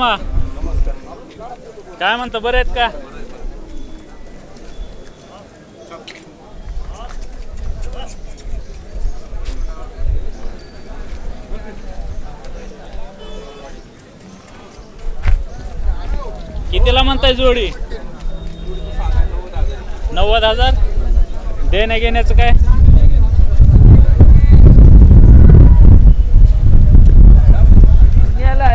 मामा काय म्हणता बरे आहेत का? कितीला म्हणताय जोडी? नव्वद हजार. देण्या घेण्याचं काय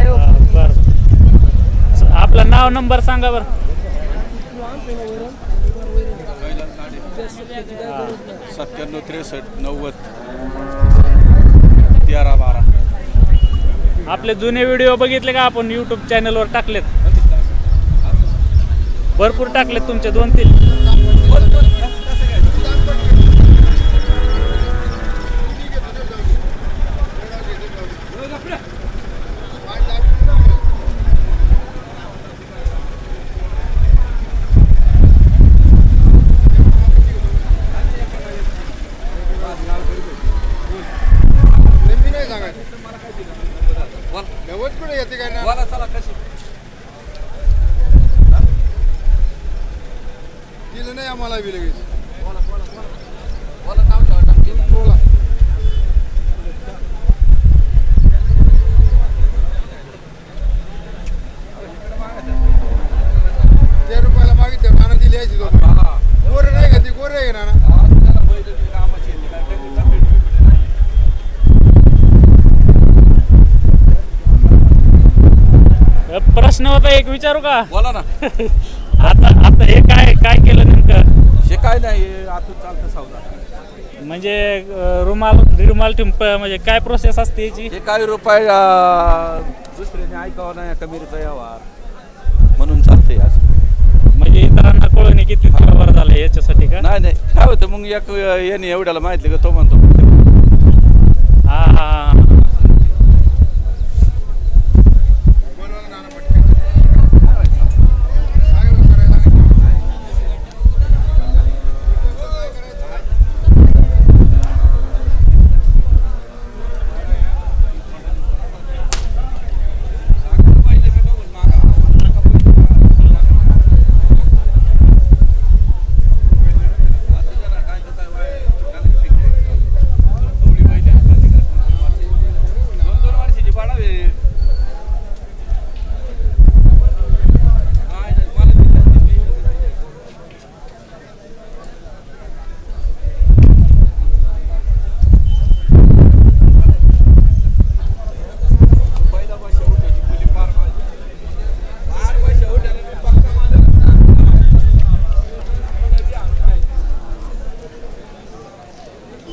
हा, बरं आपलं नाव नंबर सांगा बरं. सत्त्याण्णव त्रेसष्ट नव्वद. तेरा बारा. आपले जुने व्हिडिओ बघितले का आपण युट्यूब चॅनलवर टाकलेत? भरपूर टाकलेत तुमचे दोन तीन नेहमी नाही सांगायचं नवच कुठे येते काय ना दिलं नाही आम्हाला बी लगेच. बोला. त्या रुपयाला मागितलं नाना दिली यायची गोरे नाही का ती? गोरे आहे का नाना प्रश्न होता एक विचारू का? बोला ना. आता आता हे काय काय केलं नेमकं? हे काय नाही आतून चालतं सावधा म्हणजे अ, रुमाल रुमाल ठिंप म्हणजे काय प्रोसेस असते याची? हे काही रुपये अं, दुसऱ्याने ऐकावं नाही कमीरीचा व्यवहार. म्हणून चालतंय असं म्हणजे इतरांना कळून किती व्यवहार झाला याच्यासाठी का? नाही नाही. काय होतं मग एक याने एवढ्याला माहितलं का तो म्हणतो हा हा हा. बनवायला नाना पटकन काय हो करायला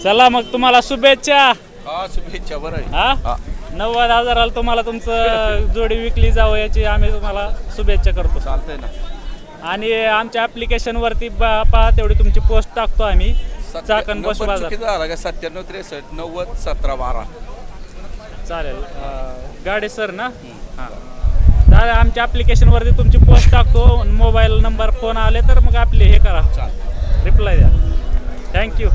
चला मग तुम्हाला शुभेच्छा. हा शुभेच्छा बरं हा. नव्वद हजाराला तुम्हाला तुमचं जोडी विकली जावं याची आम्ही तुम्हाला शुभेच्छा करतो. चालतंय ना. आणि आमच्या ऍप्लिकेशन वरती बा- पहा तेवढी तुमची पोस्ट टाकतो आम्ही. चाकण नंबर बाजार सत्त्याण्णव त्रेसष्ट नव्वद सतरा बारा. चालेल. गाडी सर ना? हां. चालेल आमच्या ऍप्लिकेशन वरती तुमची पोस्ट टाकतो. मोबाईल नंबर फोन आले तर मग आपले हे करा. रिप्लाय द्या. थँक्यू